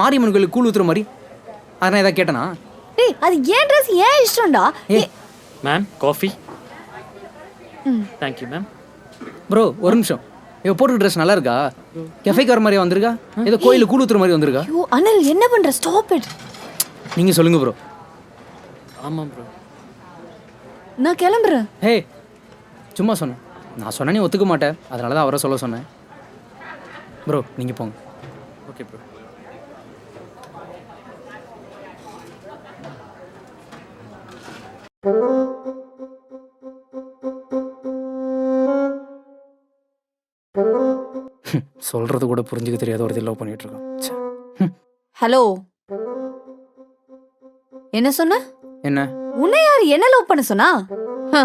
மாரியம்மன் கோயிலுக்கு கூழ் ஊத்துற மாதிரி? அதனால் ஏதாவது கேட்டனா? டேய் அது ஏன் ட்ரெஸ் ஏன் இஷ்டம்டா? ஏ. Ma'am coffee thank you ma'am bro ஒரு நிமிஷம். இவ போட்டு ட்ரெஸ் நல்லா இருக்கா? கெஃபைக்கு வர மாதிரி வந்திருக்கா? ஏதோ கோயிலுக்கு கூழ் ஊத்துற மாதிரி வந்திருக்கா? ஐயோ அனில் என்ன பண்ற? ஸ்டாப் இட் நீங்கள் சொல்லுங்க ப்ரோ ஆமாம் ப்ரோ நான் கிளம்புறேன். ஹே சும்மா சொன்னேன் நான் சொன்னேன் நீ ஒத்துக்க மாட்டேன் அதனால தான் அவரை சொல்ல சொன்னேன். ப்ரோ நீங்கள் போங்க. ஓகே ப்ரோ சொல்கிறது கூட புரிஞ்சுக்க தெரியாத ஒரு லவ் பண்ணிட்டு இருக்கோம் ச்சே. ஹலோ என்ன சொன்ன? என்ன? உன்னை யார் என்ன லவ் பண்ண சொன்னா? ஹ,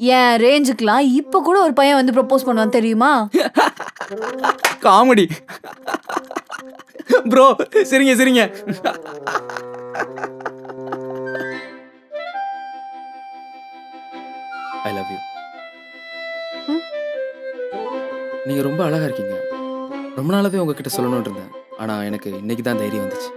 என் ரேஞ்சுக்கெல்லாம் இப்ப கூட ஒரு பையன் வந்து ப்ரப்போஸ் பண்ணுவான் தெரியுமா? காமெடி ப்ரோ சரிங்க சரிங்க. ஐ லவ் யூ ம். நீங்கள் ரொம்ப அழகாக இருக்கீங்க. ரொம்ப நாளாவே உங்ககிட்ட சொல்லணும்னு இருந்தேன். ஆனால் எனக்கு இன்னைக்கு தான் தைரியம் வந்துச்சு.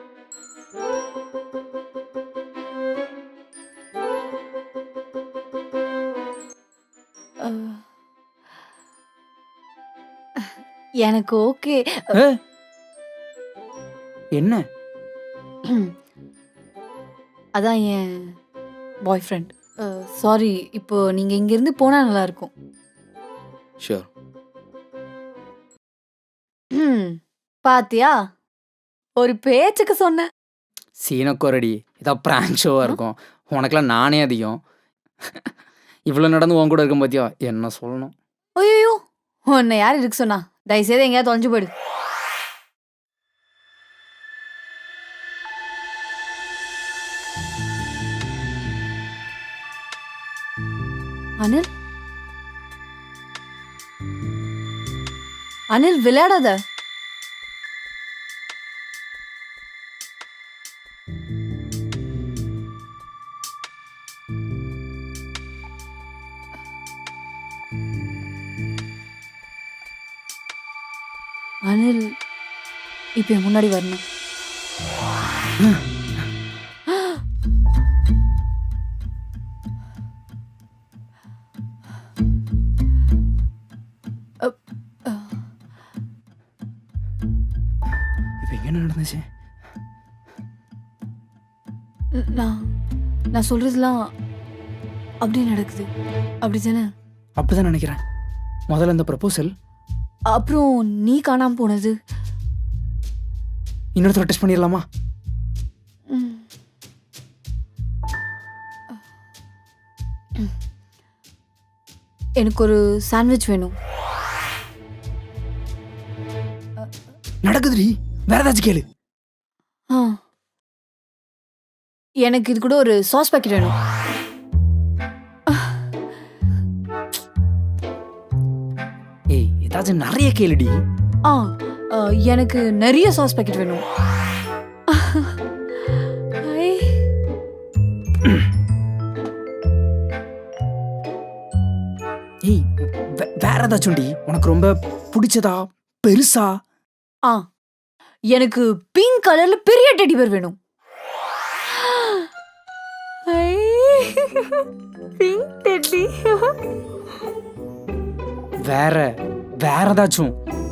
எனக்கு ஓகே? என்ன? அதான் என் பாய் ஃப்ரெண்ட் சாரி இப்போ நீங்க இங்க இருந்து போனா நல்லா இருக்கும். ஷியோர் ம், பாத்தியா? ஒரு பேச்சுக்கு சொன்னேன். சீனக்கோரடி இதா பிராங்க் ஷோவாக இருக்கும். உனக்கெல்லாம் நானே அதிகம். இவ்வளோ நடந்து உன் கூட இருக்கும் பார்த்தியா என்ன சொல்லணும்? ஐயோ உன்னை யார் இருக்கு சொன்னா? தயவுசெய்து எங்கேயாவது தொலைஞ்சு போயிடு. அனில்? அனில் விளையாடாத. அனில் இப்போ முன்னாடி வரணும். இப்போ என்ன நடந்துச்சு? நான் நான் சொல்றதெல்லாம் அப்படியே நடக்குது. அப்படிதானே அப்படிதான் நினைக்கிறேன். முதல்ல இந்த ப்ரப்போசல் அப்புறம் நீ காணாம போனது? இன்னொருத்தர் டெஸ்ட் பண்ணிடலாமா. எனக்கு ஒரு சாண்ட்விச் வேணும். நடக்குதுடி. வேற ஏதாச்சும் கேளு. ஆ. எனக்கு இது கூட ஒரு சாஸ் பாக்கெட் வேணும். ஏதாச்சும் நிறைய கேளுடி. ஆ எனக்கு நிறைய சாஸ் பாக்கெட் வேணும். ஏய் வேற ஏதாச்சும்டி? உனக்கு ரொம்ப பிடிச்சதா? பெருசா? ஆ எனக்கு பிங்க் கலர்ல பெரிய டெடி பேர் வேணும். பிங்க் டெடி வேற வேற ஏதாச்சும்?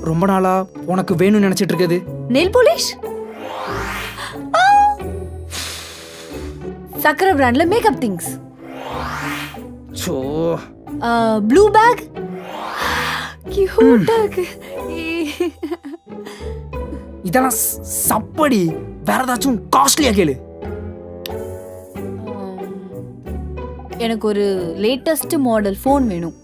ரொம்ப நாளா உனக்கு வேணும்னு நினைச்சிட்டு இருக்குது. Nail polish? சக்கரை பிராண்ட்ல makeup things so. Blue bag கியூட்டா இருக்கு. இதெல்லாம் சப்படி. வேற ஏதாச்சும் காஸ்ட்லியா கேளு. எனக்கு ஒரு லேட்டஸ்ட் மாடல் ஃபோன் வேணும்.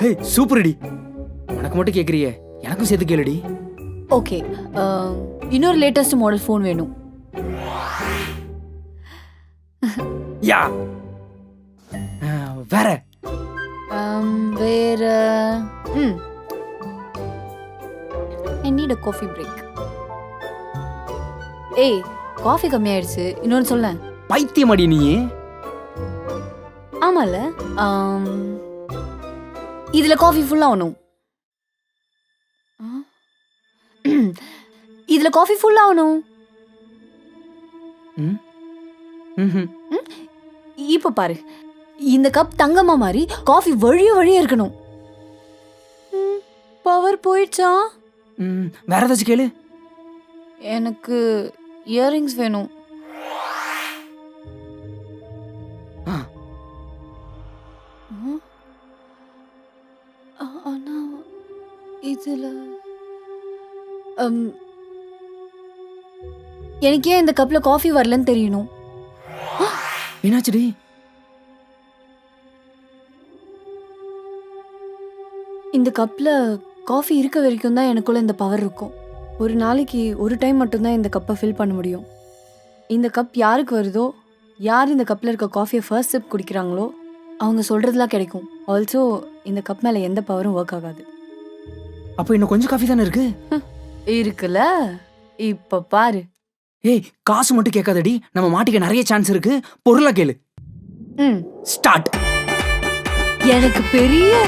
ஏய் சூப்பர்டி. உனக்கு மட்டும் கேக்குறியே. எனக்கும் சேர்த்து கேளுடி. ஓகே இன்னொரு லேட்டஸ்ட் மாடல் ஃபோன் வேணும். யா. வேற. வேற ம். I need a coffee break ஏய் காஃபி கம்மியாயிடுச்சு. இன்னொன்று சொல்ல பைத்தியமாடி நீ. ஆமால ஆம், இதுல காஃபி ஃபுல்லா ஆகணும். இதுல காஃபி ஃபுல்லா ஆகணும். இப்போ பாரு. இந்த கப் தங்கமா மாதிரி காஃபி வழிய வழிய இருக்கணும். பவர் போயிடுச்சா? வேற ஏதாச்சும் கேளு. எனக்கு இயரிங்ஸ் வேணும். எனக்கு ஏன் இந்த கப்ல காஃபி வரலன்னு தெரியணும்? என்னாச்சுடி இந்த கப்ல காஃபி இருக்க வரைக்கும் தான் எனக்குள்ள இந்த பவர் இருக்கும். ஒரு நாளைக்கு ஒரு டைம் மட்டும்தான் இந்த கப்பை ஃபில் பண்ண முடியும். இந்த கப் யாருக்கு வருதோ யார் இந்த கப்பில் இருக்க காஃபியை ஃபர்ஸ்ட் சிப் குடிக்கிறாங்களோ அவங்க சொல்கிறதுலாம் கிடைக்கும். ஆல்சோ இந்த கப் மேலே எந்த பவரும் ஒர்க் ஆகாது. அப்போ இன்னும் கொஞ்சம் காஃபி தானே இருக்கு? இருக்குல்ல? இப்போ பாரு. ஏய் காசு மட்டும் கேட்காதடி. நம்ம மாட்டிக்க நிறைய சான்ஸ் இருக்கு. பொருளா கேளு. ம். ஸ்டார்ட் எனக்கு பெரிய